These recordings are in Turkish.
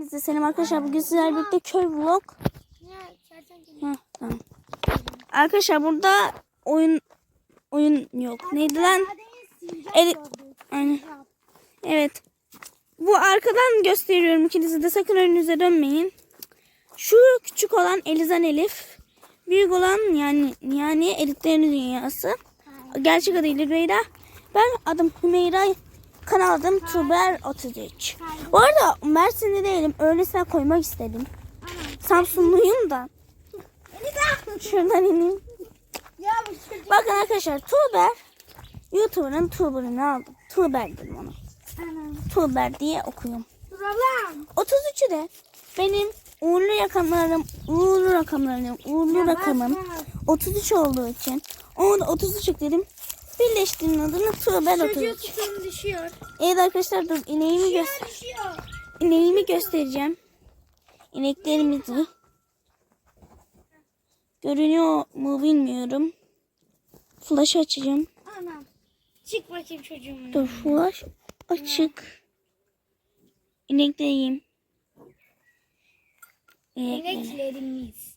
Hepinize selam arkadaşlar. Bugün sizlerle birlikte köy vlog. Heh, tamam. Arkadaşlar burada oyun oyun yok. Neydi lan? Gördük. Aynen. Evet. Bu arkadan gösteriyorum ikinize de sakın önünüze dönmeyin. Şu küçük olan Elizan Elif. Büyük olan yani yani Elitlerin Dünyası. Gerçek adıyla Reyda. Ben adım Hümeyra. Kanal adım Tuber 33. Bu arada Mersin'de değilim. Öylesine koymak istedim. Samsunluyum da. Şuradan ineyim. Bakın arkadaşlar Tuber YouTuber'ın Tuber'ını aldım. Tuber dedim ona. Tuber diye okuyorum. Dur ablam. 33'ü de benim uğurlu rakamlarım, uğurlu rakamlarım, uğurlu rakamım 33 olduğu için onu da 33 ekledim. Birleştiğinin adını Tuber Çocuğu 33. tutun düşüyor. Evet arkadaşlar dur ineğimi, göster Düşüyor. ineğimi göstereceğim. İneklerimizi. Görünüyor mu bilmiyorum. Flash açacağım. Anam. Çık bakayım çocuğumun. Dur flash açık. İnekleyeyim. İnekleri. İneklerimiz.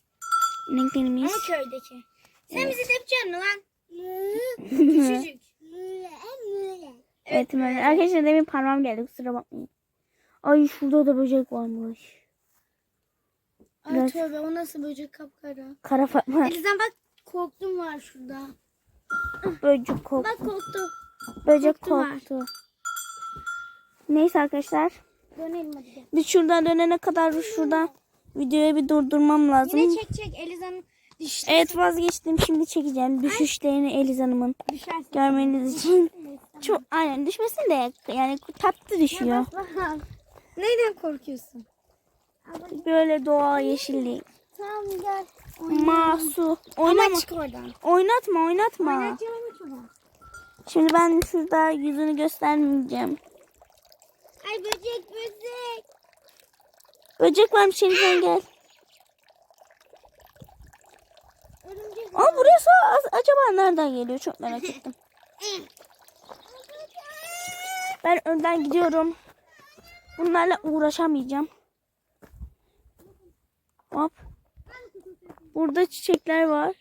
İneklerimiz. Ama köydeki. Sen bizi tepeceksin mi lan? Küçücük. Evet böyle. Arkadaşlar demin parmağım geldi kusura bakmayın. Ay şurada da böcek varmış. Ay Biraz- tövbe o nasıl böcek kapkara. Kara fatma. Elizden bak korktum var şurada. Böcek korktu. Bak korktu. Böcek korktu. Neyse arkadaşlar. Dönelim hadi. Biz şuradan dönene kadar şurada videoyu bir durdurmam lazım. Yine çek çek Eliza'nın dişleri Evet vazgeçtim. Şimdi çekeceğim. Düşüşlerini Eliz Hanım'ın düşersin. görmeniz için. Çok aynen düşmesin de yani tatlı düşüyor. Neyden korkuyorsun? Böyle doğa yeşillik. Tamam gel. Masu. Ama Oynama. çık oradan. Oynatma oynatma. Oynatacağım ama. Şimdi ben şurada yüzünü göstermeyeceğim. Ay böcek böcek. Böcek varmış Elif'den gel. Ama burası a- acaba nereden geliyor çok merak ettim. Ben önden gidiyorum. Bunlarla uğraşamayacağım. Hop. Burada çiçekler var.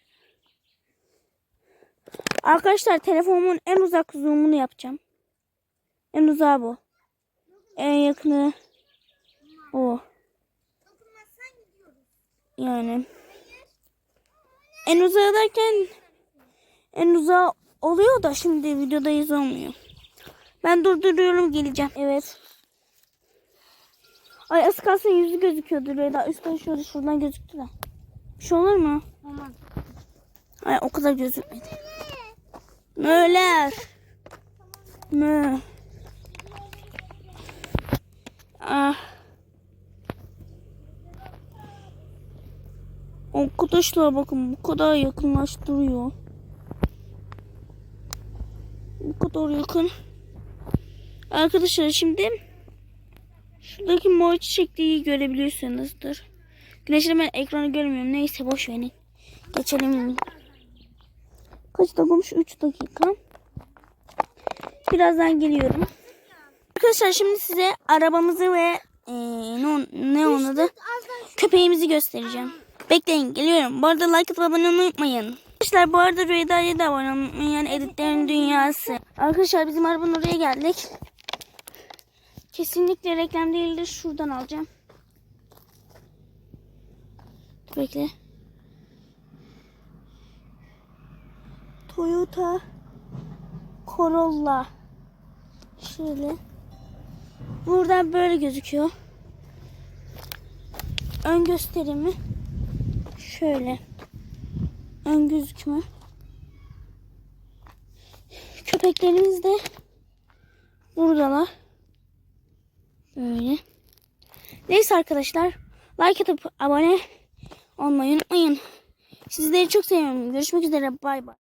Arkadaşlar telefonumun en uzak zoom'unu yapacağım. En uzağı bu. En yakını o. Yani. En uzağı derken en uzağı oluyor da şimdi videodayız olmuyor. Ben durduruyorum geleceğim. Evet. Ay az kalsın yüzü gözüküyordu Reda. Üstten şöyle şuradan gözüktü de. Bir şey olur mu? Aman. Ay o kadar gözükmedi. Möler. Mö. Ah. Arkadaşlar bakın bu kadar yakınlaştırıyor. Bu kadar yakın. Arkadaşlar şimdi şuradaki mor çiçekliği görebiliyorsunuzdur. Güneşle ben ekranı görmüyorum. Neyse boş verin. Geçelim. Kaç dakikamış? 3 dakika. Birazdan geliyorum. Arkadaşlar şimdi size arabamızı ve eee, ne, on- ne onun adı? Köpeğimizi göstereceğim. Bekleyin geliyorum. Bu arada like atıp abone olmayı unutmayın. Arkadaşlar bu arada Rüyda'ya da abone olmayı. Yani editlerin dünyası. Arkadaşlar bizim arabanın oraya geldik. Kesinlikle reklam değildir. Şuradan alacağım. Bekle. Toyota Corolla. Şöyle. Buradan böyle gözüküyor. Ön gösterimi şöyle. Ön gözükümü. Köpeklerimiz de buradalar. Böyle. Neyse arkadaşlar. Like atıp abone olmayı unutmayın. Sizleri çok seviyorum. Görüşmek üzere. Bay bay.